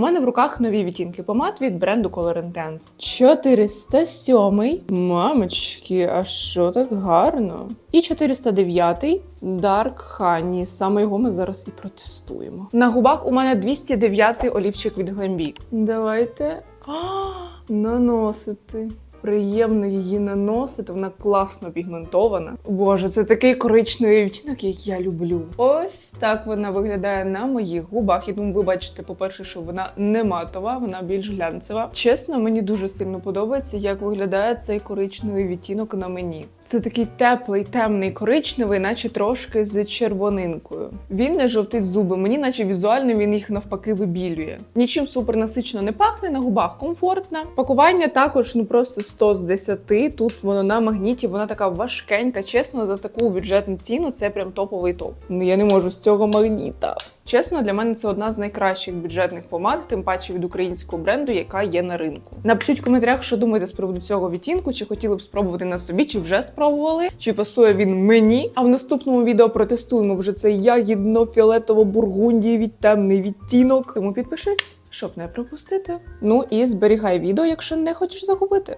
У мене в руках нові відтінки помад від бренду Color Intense. 407. Мамочки, а що так гарно? І 409 Dark Honey. Саме його ми зараз і протестуємо. На губах у мене 209 олівчик від Glambi. Давайте а, наносити. Приємно її наносити, вона класно пігментована. Боже, це такий коричневий відтінок, як я люблю. Ось так вона виглядає на моїх губах. І тому ви бачите, по-перше, що вона не матова, вона більш глянцева. Чесно, мені дуже сильно подобається, як виглядає цей коричневий відтінок на мені. Це такий теплий, темний коричневий, наче трошки з червонинкою. Він не жовтить зуби, мені, наче візуально, він їх навпаки вибілює. Нічим супер насичено не пахне, на губах комфортно. Пакування також ну просто 100 з 10. Тут воно на магніті, вона така важкенька. Чесно, за таку бюджетну ціну це прям топовий топ. Ну я не можу з цього магніта. Чесно, для мене це одна з найкращих бюджетних помад, тим паче від українського бренду, яка є на ринку. Напишіть в коментарях, що думаєте з приводу цього відтінку, чи хотіли б спробувати на собі, чи вже спробували, чи пасує він мені. А в наступному відео протестуємо вже цей ягідно-фіолетово-бургундієвий темний відтінок. Тому підпишись, щоб не пропустити. Ну і зберігай відео, якщо не хочеш загубити.